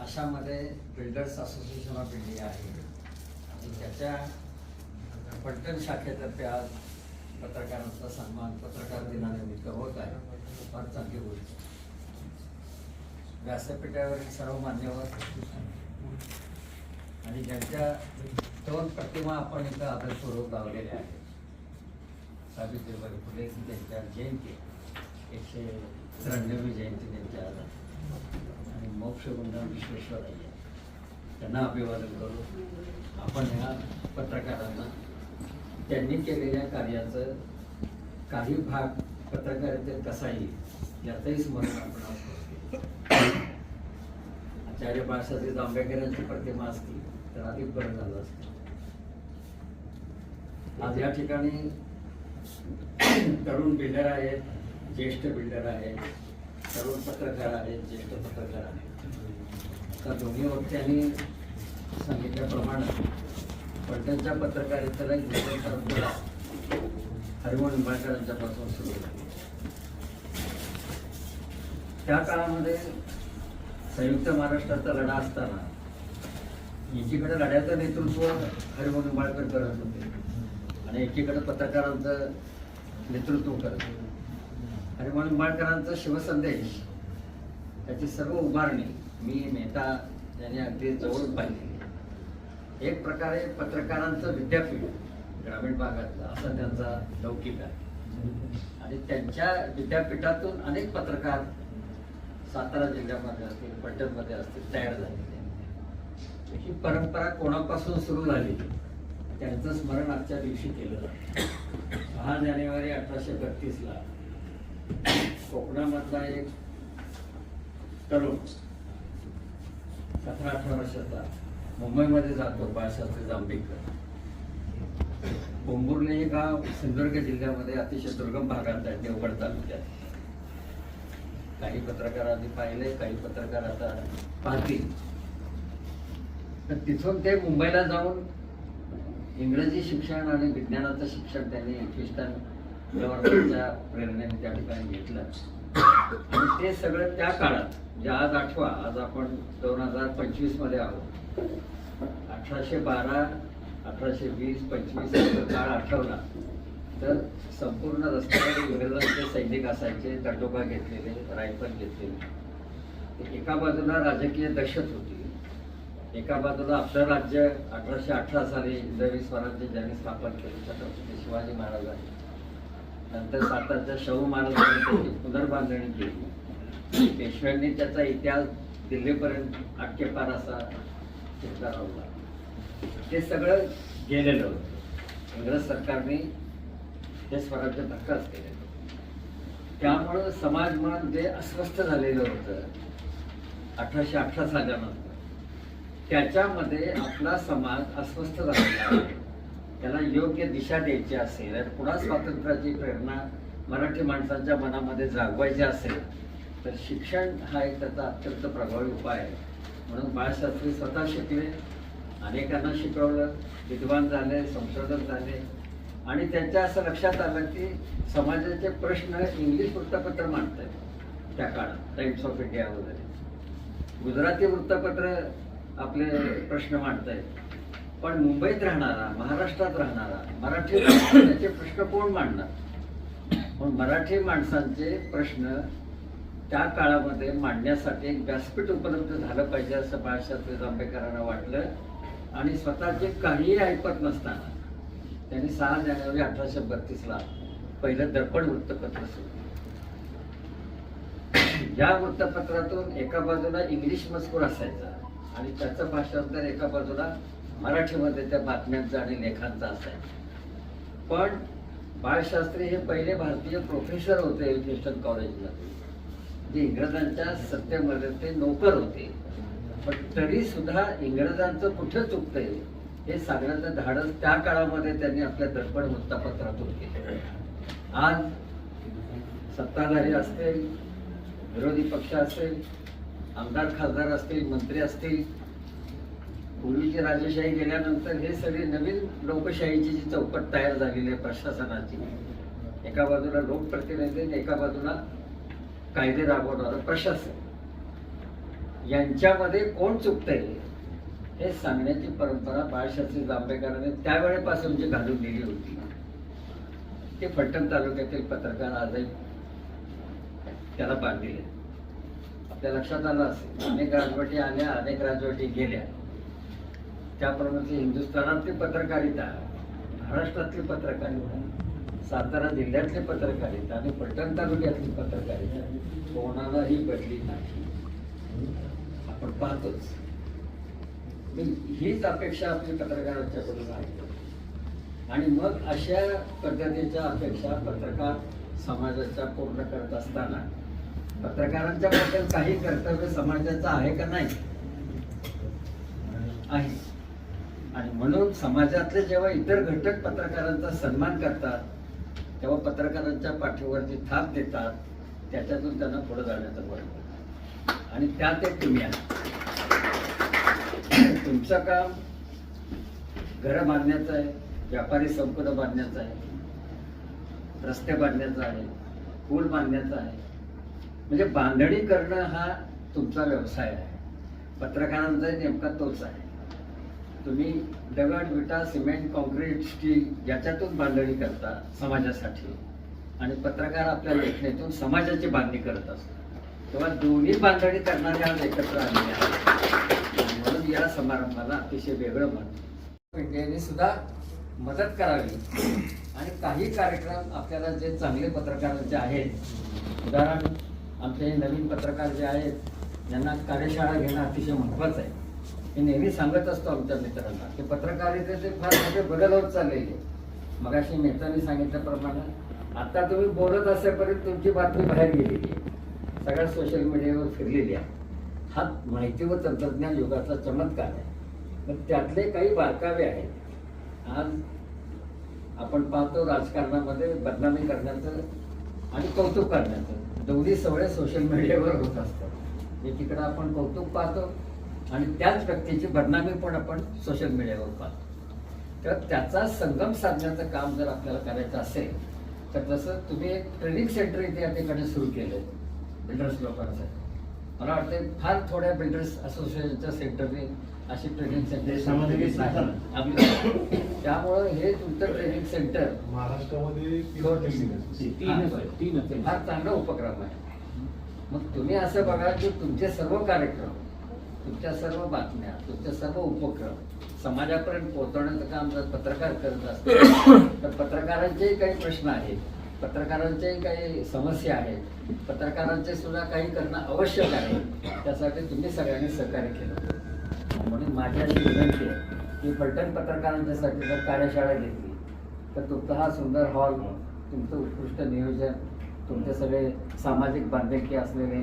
अशामध्ये builders association of India आहे. आणि त्याच्या पटकन शाखेतर्फे आज पत्रकारांचा सन्मान पत्रकार दिनानिमित्त होत आहे. फार चांगली गोष्ट. व्यासपीठावरील सर्व मान्यवर आणि ज्यांच्या दोन प्रतिमा आपण इथं आदरपूर्वक लावलेल्या आहेत. सावित्रीबाई फुले त्यांच्या जयंती एकशे त्र्याण्णवी जयंती त्यांच्या आज आहे. विश्वेश्वर मोक्षगुंडम त्यांना अभिवादन करू. आपण ह्या पत्रकारांना त्यांनी केलेल्या कार्याचं काही भाग पत्रकारितेत कसा येईल याचंही स्मरण आपण आचार्य बाळासाहेब आंबेडकरांची प्रतिमा असती तर अधिक बरं झालं असतं. आज या ठिकाणी तरुण बिल्डर आहेत ज्येष्ठ बिल्डर आहेत तरुण पत्रकार आहेत ज्येष्ठ पत्रकार आहेत. तर दोन्ही वक्त्यांनी सांगितल्याप्रमाणे पलटणच्या पत्रकारितेला एक परंपरा हरिमोहन निंबाळकरांच्यापासून सुरू झाली. त्या काळामध्ये संयुक्त महाराष्ट्राचा लढा असताना एकीकडे लढ्याचं नेतृत्व हरिमोहन निंबाळकर करत होते आणि एकीकडे पत्रकारांचं नेतृत्व करत होते. हरिमोहन निंबाळकरांचा शिवसंदेश त्याची सर्व उभारणी मी मेहता यांनी अगदी जवळून पाहिले एक प्रकारे पत्रकारांचं विद्यापीठ ग्रामीण भागातलं असा त्यांचा लौकिक आहे. आणि त्यांच्या विद्यापीठातून अनेक पत्रकार सातारा जिल्ह्यामध्ये असतील पलटणमध्ये असतील तयार झालेले ही परंपरा कोणापासून सुरू झाली? त्यांचं स्मरण आजच्या दिवशी केलं जातं. सहा जानेवारी अठराशे बत्तीसला कोकणामधला एक तरुण सतरा अठरा वर्षाचा. मुंबईमध्ये जातो बाळशास्त्री जांभेकर. बोंबुर्ले हे गाव सिंधुदुर्ग जिल्ह्यामध्ये अतिशय दुर्गम भागात आहे देवगड तालुक्यात. काही पत्रकार आधी पाहिले काही पत्रकार आता पाहतील. तर तिथून ते मुंबईला जाऊन इंग्रजी शिक्षण आणि विज्ञानाचं शिक्षण त्यांनी ख्रिस्टन गव्हर्नमेंटच्या प्रेरणेने त्या ठिकाणी घेतलं. आणि ते सगळं त्या काळात म्हणजे आज आठवा आज आपण दोन हजार पंचवीसमध्ये आहोत. अठराशे बारा अठराशे वीस पंचवीस काळ आठवला. तर संपूर्ण रस्त्यावर इंग्रजांचे सैनिक असायचे तटोबा घेतलेले रायफल घेतलेले. एका बाजूला राजकीय दहशत होती. एका बाजूला आपलं राज्य अठराशे अठरा साली हिंदवी स्वराज्य ज्यांनी स्थापन केलं छत्रपती शिवाजी महाराजांनी. नंतर सातारच्या शाहू महाराजांनी पुनर्बांधणी केली. पेशव्यांनी त्याचा इतिहास दिल्लीपर्यंत आटकेपार असा चित्कारावला ते सगळं गेलेलं होतं. इंग्रज सरकारने हे स्वराज्य धक्काच केलेलं त्यामुळं समाज मन जे अस्वस्थ झालेलं होतं अठराशे अठरा सालानंतर त्याच्यामध्ये आपला समाज अस्वस्थ झालेला आहे. त्याला योग्य दिशा द्यायची असेल आणि पुन्हा स्वातंत्र्याची प्रेरणा मराठी माणसांच्या मनामध्ये जागवायची असेल तर शिक्षण हा एक त्याचा अत्यंत प्रभावी उपाय आहे. म्हणून बाळशास्त्री स्वतः शिकले अनेकांना शिकवलं विद्वान झाले संशोधक झाले. आणि त्यांच्या असं लक्षात आलं की समाजाचे प्रश्न इंग्लिश वृत्तपत्र मांडतात त्या काळात टाइम्स ऑफ इंडिया वगैरे. गुजराती वृत्तपत्र आपले प्रश्न मांडत आहेत पण मुंबईत राहणारा महाराष्ट्रात राहणारा मराठी त्याचे प्रश्न कोण मांडणार? पण मराठी माणसांचे प्रश्न त्या काळामध्ये मांडण्यासाठी एक व्यासपीठ उपलब्ध झालं पाहिजे असं बाळशास्त्री जांभेकरांना वाटलं. आणि स्वतःचे काहीही ऐकत नसताना त्यांनी सहा जानेवारी अठराशे बत्तीसला पहिलं दर्पण वृत्तपत्र सुरू या वृत्तपत्रातून एका बाजूला इंग्लिश मजकूर असायचा आणि त्याचं भाषांतर एका बाजूला मराठीमध्ये त्या बातम्यांचं आणि लेखांचा असायचा. पण बाळशास्त्री हे पहिले भारतीय प्रोफेसर होते एज्युकेशन कॉलेजमध्ये जे इंग्रजांच्या सत्तेमध्ये ते नोकर होते. पण तरी सुद्धा इंग्रजांचं कुठं चुकतंय हे सांगण्याचं धाडस त्या काळामध्ये त्यांनी आपल्या दर्पण वृत्तपत्रातून केलं. आज सत्ताधारी असतील विरोधी पक्ष असेल आमदार खासदार असतील मंत्री असतील पूर्वीची राजेशाही गेल्यानंतर हे सगळे नवीन लोकशाहीची जी चौकट तयार झालेली आहे प्रशासनाची एका बाजूला लोकप्रतिनिधी आणि एका बाजूला कायदे राबवणारं प्रशासन. यांच्यामध्ये कोण चुकतंय हे सांगण्याची परंपरा बाळशास्त्री जांभेकरांनी त्यावेळेपासून जी घालून दिली होती. ते फलटण तालुक्यातील पत्रकार आजही त्याला बांधलेले आपल्या लक्षात आलं असेल अनेक राजवटी आल्या अनेक राजवटी गेल्या. त्याप्रमाणे हिंदुस्थानातली पत्रकारिता महाराष्ट्रातली पत्रकारिता सातारा जिल्ह्यातली पत्रकारिता आणि पलटण तालुक्यातली पत्रकारिता कोणालाही बदली नाही. आपण पाहतोच. हीच अपेक्षा आपली पत्रकारांच्याकडून आहे आणि मग अशा पद्धतीच्या अपेक्षा पत्रकार समाजाच्या पूर्ण करत असताना पत्रकारांच्या बद्दल काही कर्तव्य समाजाचं आहे का नाही? आहे. म्हणून समाजातले जेव्हा इतर घटक पत्रकारांचा सन्मान करतात तेव्हा पत्रकारांच्या पाठीवरती थाप देतात त्याच्यातून त्यांना पुढे जाण्याचं बरं आणि त्यात एक तुम्ही आहात. तुमचं काम घरं बांधण्याचं आहे व्यापारी संपदा बांधण्याचं आहे रस्ते बांधण्याचं आहे पूल बांधण्याचा आहे. म्हणजे बांधणी करणं हा तुमचा व्यवसाय आहे. पत्रकारांचा नेमका तोच आहे. तुम्ही दगड विटा सिमेंट कॉन्क्रीट स्टील याच्यातून बांधणी करता समाजासाठी. आणि पत्रकार आपल्या लेखणीतून समाजाची बांधणी करत असतो तेव्हा दोन्ही बांधणी करणारे आज एकत्र आलेले आहेत. म्हणून या समारंभाला अतिशय वेगळं म्हणतो इंडियाने सुद्धा मदत करावी. आणि काही कार्यक्रम आपल्याला जे चांगले पत्रकार जे आहेत उदाहरण आमचे नवीन पत्रकार जे आहेत यांना कार्यशाळा घेणं अतिशय महत्त्वाचं आहे. मी नेहमी सांगत असतो आमच्या मित्रांना की पत्रकारितेचे फार मोठे बदल होत चाललेले मगाशी नेत्यांनी सांगितल्याप्रमाणे आता तुम्ही बोलत असेपर्यंत तुमची बातमी बाहेर गेलेली आहे. सगळ्या सोशल मीडियावर फिरलेली आहे. हा माहिती व तंत्रज्ञान युगाचा चमत्कार आहे. पण त्यातले काही बारकावे आहेत. आज आपण पाहतो राजकारणामध्ये बदनामी करण्याचं आणि कौतुक करण्याचं. दोन्ही सवय सोशल मीडियावर होत असतात. एकीकडे आपण कौतुक पाहतो आणि त्याच व्यक्तीची बदनामी पण आपण सोशल मीडियावर पाहतो. तर त्याचा संगम साधण्याचं काम जर आपल्याला करायचं असेल तर तसं तुम्ही एक ट्रेनिंग सेंटर इथे या ठिकाणी सुरू केलं बिल्डर्स लोकांसाठी मला वाटतं फार थोड्या बिल्डर्स असोसिएशनच्या सेंटरने अशी ट्रेनिंग सेंटर. त्यामुळं हे तुमचं ट्रेनिंग सेंटर महाराष्ट्रामध्ये. फार चांगला उपक्रम आहे. मग तुम्ही असं बघा की तुमचे सर्व कार्यक्रम तुमच्या सर्व बातम्या तुमचे सर्व उपक्रम समाजापर्यंत पोहोचवण्याचं काम जर पत्रकार करत असतील तर पत्रकारांचेही काही प्रश्न आहेत पत्रकारांच्याही काही समस्या आहेत पत्रकारांचे सुद्धा काही करणं आवश्यक आहे. त्यासाठी तुम्ही सगळ्यांनी सहकार्य केलं. म्हणून माझी अशी विनंती आहे की फलटण पत्रकारांच्यासाठी जर कार्यशाळा घेतली तर तुमचा हा सुंदर हॉल तुमचं उत्कृष्ट नियोजन तुमचे सगळे सामाजिक बांधिलकी असलेले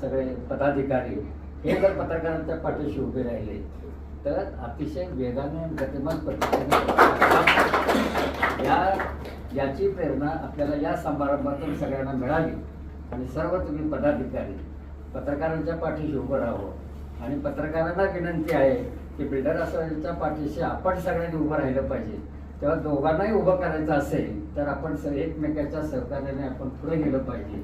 सगळे पदाधिकारी हे जर पत्रकारांच्या पाठीशी उभे राहिले तर अतिशय वेगाने गतिमान पद्धतीने या याची प्रेरणा आपल्याला या समारंभातून सगळ्यांना मिळाली. आणि सर्व तुम्ही पदाधिकारी पत्रकारांच्या पाठीशी उभं राहावं. आणि पत्रकारांना विनंती आहे की बिल्डर असोसिएशनच्या पाठीशी आपण सगळ्यांनी उभं राहिलं पाहिजे. तेव्हा दोघांनाही उभं करायचं असेल तर आपण स- एकमेकाच्या सहकार्याने आपण पुढे गेलं पाहिजे.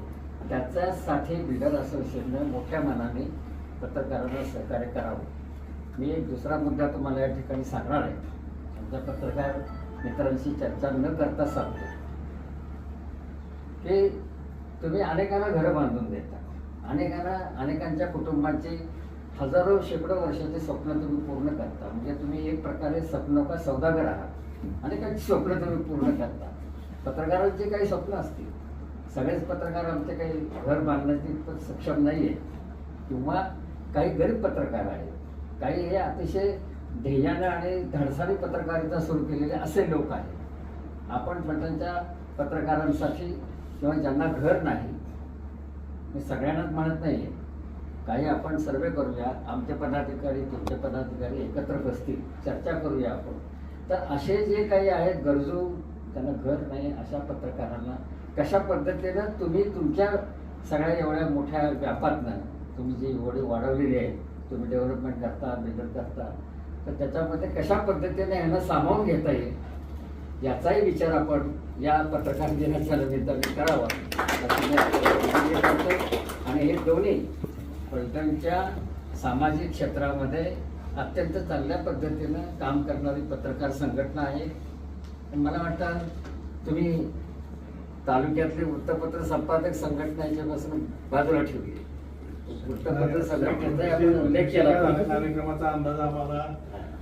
त्याच्यासाठी बिल्डर असोसिएशनने मोठ्या मनाने पत्रकारांना सहकार्य करावं. मी एक दुसरा मुद्दा तुम्हाला या ठिकाणी सांगणार आहे. आमच्या पत्रकार मित्रांशी चर्चा न करता सांगतो. की तुम्ही अनेकांना घरं बांधून देता. अनेकांना अनेकांच्या कुटुंबाचे हजारो शेकडो वर्षाचे स्वप्न तुम्ही पूर्ण करता. म्हणजे तुम्ही एक प्रकारे स्वप्न का सौदागर आहात. अनेकांची स्वप्न तुम्ही पूर्ण करता. पत्रकारांचे काही स्वप्न असतील. सगळेच पत्रकार आमचे काही घर बांधण्याची सक्षम नाही आहे किंवा काही गरीब पत्रकार आहेत. काही हे अतिशय ध्येयाने आणि धडसाने पत्रकारिता सुरू केलेले असे लोक आहेत. आपण फलटणच्या पत्रकारांसाठी किंवा ज्यांना घर नाही मी सगळ्यांनाच म्हणत नाही आहे काही आपण सर्वे करूया आमचे पदाधिकारी तुमचे पदाधिकारी एकत्र बसतील चर्चा करूया आपण. तर असे जे काही आहेत गरजू त्यांना घर नाही अशा पत्रकारांना कशा पद्धतीनं तुम्ही तुमच्या सगळ्या एवढ्या मोठ्या व्यापातनं तुम्ही जी एवढी वाढवलेली आहे तुम्ही डेव्हलपमेंट करता बिल्डर करता तर त्याच्यामध्ये कशा पद्धतीने यांना सामावून घेता येईल याचाही विचार आपण या पत्रकार दिनाच्या निमित्ताने करावा. आणि हे दोन्ही फलटणच्या सामाजिक क्षेत्रामध्ये अत्यंत चांगल्या पद्धतीनं काम करणारी पत्रकार संघटना आहे. मला वाटतं तुम्ही तालुक्यातले वृत्तपत्र संपादक संघटना याच्यापासून बाजूला ठेवली वृत्तपत्र संघटनेचा आपण उल्लेख केला पाहिजे. कार्यक्रमाचा अंदाज आम्हाला.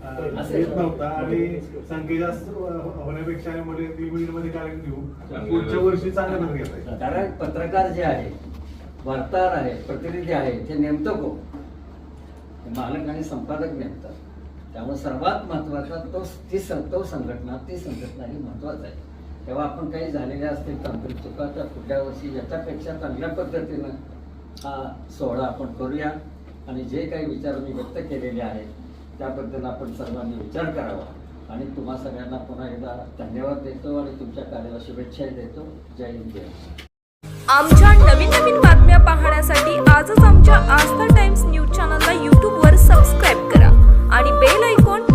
येत नव्हता आणि संख्या जास्त होण्यापेक्षा आम्ही मध्ये कार्यक्रम घेऊ पुढच्या वर्षी चांगला भर घेता कारण पत्रकार जे आहे वार्ताहर आहे प्रतिनिधी आहे ते नेमतं ते मालक आणि संपादक नेमतात त्यामुळे सर्वात महत्त्वाचा तो ती तो संघटना ती संघटना ही महत्वाचं आहे तेव्हा आपण काही झालेल्या असतील तांत्रिक चुका तर पुढल्या वर्षी याच्यापेक्षा चांगल्या पद्धतीनं हा सोहळा आपण करूया आणि जे काही विचार मी व्यक्त केलेले आहेत त्याबद्दल आपण सर्वांनी विचार करावा. आणि तुम्हा सगळ्यांना पुन्हा एकदा धन्यवाद देतो आणि तुमच्या कार्याला शुभेच्छाही देतो. जय हिंद जय आमच्या नवीन नवीन बातम्या पाहण्यासाठी आजच आमच्या आस्था टाइम्स न्यूज चॅनलला यूट्यूबवर सबस्क्राईब करा आणि बेल ऐकून